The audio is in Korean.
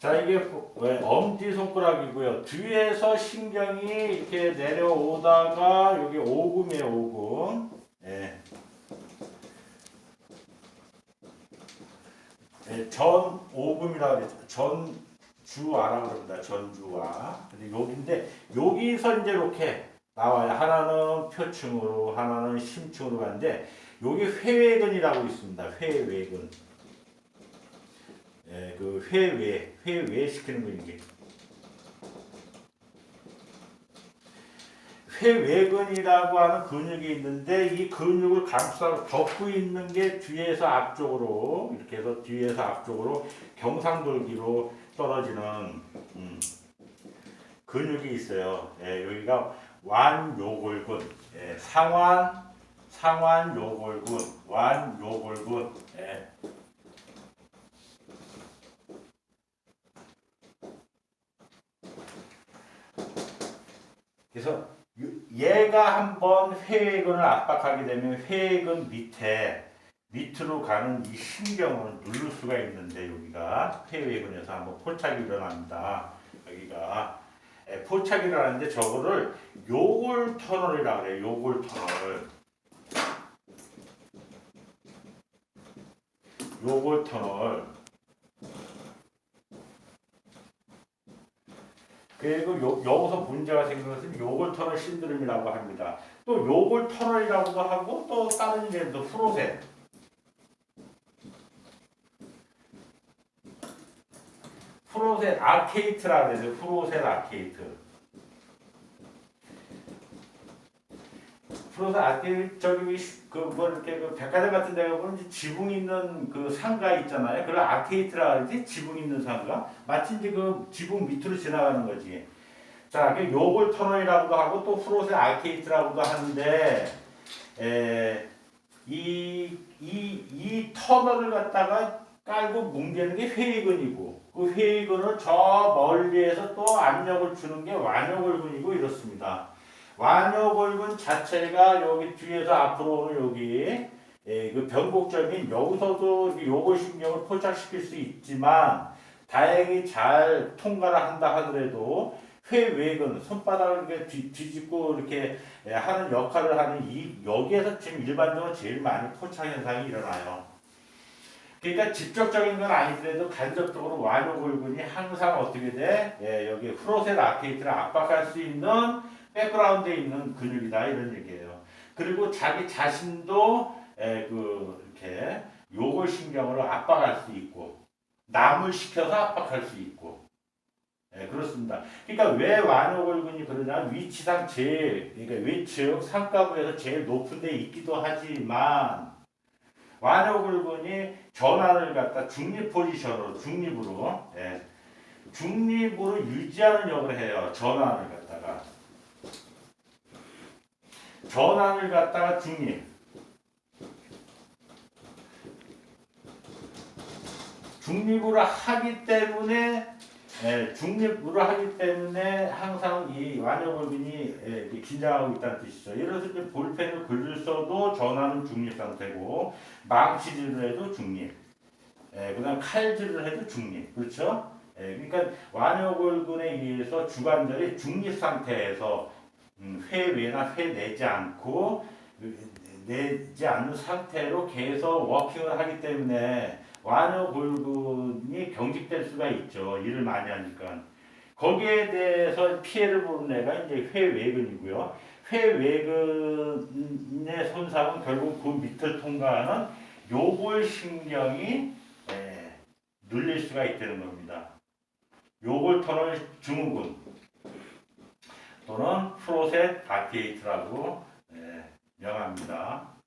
자 이게 왜 엄지 손가락이고요. 뒤에서 신경이 이렇게 내려오다가 여기 오금이에요 오금. 예. 예, 전 오금이라고 그랬죠. 전주아라고 그럽니다. 전주아. 근데 여기인데 여기서 이제 이렇게 나와요. 하나는 표층으로, 하나는 심층으로 가는데 여기 회외근이라고 있습니다. 회외근. 예, 그 회외, 회외 시키는 거 이게. 회외근이라고 하는 근육이 있는데 이 근육을 감싸고 덮고 있는 게 뒤에서 앞쪽으로 이렇게 해서 뒤에서 앞쪽으로 경상돌기로 떨어지는 음, 근육이 있어요. 예, 여기가 완요골근, 예, 상완, 상완 요골근, 완 요골근. 예. 그래서 유- 얘가 한번 회근을 압박하게 되면 회근 밑에 밑으로 가는 이 신경을 누를 수가 있는데 여기가 회외근에서 한번 포착이 일어납니다. 여기가 예, 포착이 일어나는데 저거를 요골 터널이라고 그래요. 요골 터널. 요골 터널. 그리고 요, 여기서 문제가 생긴 것은 요골 터널 신드롬이라고 합니다. 또 요골 터널이라고도 하고 또 다른 이름도 프로셋. 프로셋 아케이트라 그래서 프로셋 아케이트. 프로셋 아케이트 저기 그뭐 이렇게 그 백화점 같은 데 가 보면 이제 지붕 있는 그 상가 있잖아요. 그걸 아케이트라 그러지 지붕 있는 상가. 마치 이제 그 지붕 밑으로 지나가는 거지. 자, 그 요걸 터널이라고도 하고 또 프로셋 아케이트라고도 하는데 에, 이, 이, 이 터널을 갖다가 깔고 뭉개는 게 회의근이고 그 회의근을 저 멀리에서 또 압력을 주는 게 완요골근이고 이렇습니다. 완요골근 자체가 여기 뒤에서 앞으로 오는 여기 예, 그 변곡점인 여기서도 이렇게 요골 신경을 포착시킬 수 있지만 다행히 잘 통과를 한다 하더라도 회외근 손바닥을 이렇게 뒤, 뒤집고 이렇게 예, 하는 역할을 하는 이 여기에서 지금 일반적으로 제일 많이 포착 현상이 일어나요. 그러니까 직접적인 건 아니더라도 간접적으로 완요 골근이 항상 어떻게 돼? 예, 여기 프로셋 아케이트를 압박할 수 있는 백그라운드에 있는 근육이다 이런 얘기예요. 그리고 자기 자신도 예, 그 이렇게 요골 신경으로 압박할 수 있고 남을 시켜서 압박할 수 있고 예, 그렇습니다. 그러니까 왜 완요골근이 그러냐 위치상 제일 그러니까 위측 상가부에서 제일 높은 데 있기도 하지만 완요골근이 전환을 갖다 중립 포지션으로 중립으로 예, 중립으로 유지하는 역을 해요. 전환을 갖다가 전환을 갖다가 중립 중립으로 하기 때문에 예, 중립으로 하기 때문에 항상 이 완요골빈이 예, 긴장하고 있다는 뜻이죠. 예를 들어서 이제 볼펜을 글을 써도 전환은 중립 상태고 망치질을 해도 중립. 예, 그다음 칼질을 해도 중립. 그렇죠? 예, 그러니까 완요골근에 의해서 주관절이 중립 상태에서 음, 회 외나 회 내지 않고 그, 내지 않는 상태로 계속 워킹을 하기 때문에 완요골근이 경직될 수가 있죠. 일을 많이 하니까. 거기에 대해서 피해를 보는 애가 이제 회외근이고요. 회외근의 손상은 결국 그 밑을 통과하는 요골신경이 에, 눌릴 수가 있다는 겁니다. 요골 터널 증후군 바케이트라고 에, 명합니다.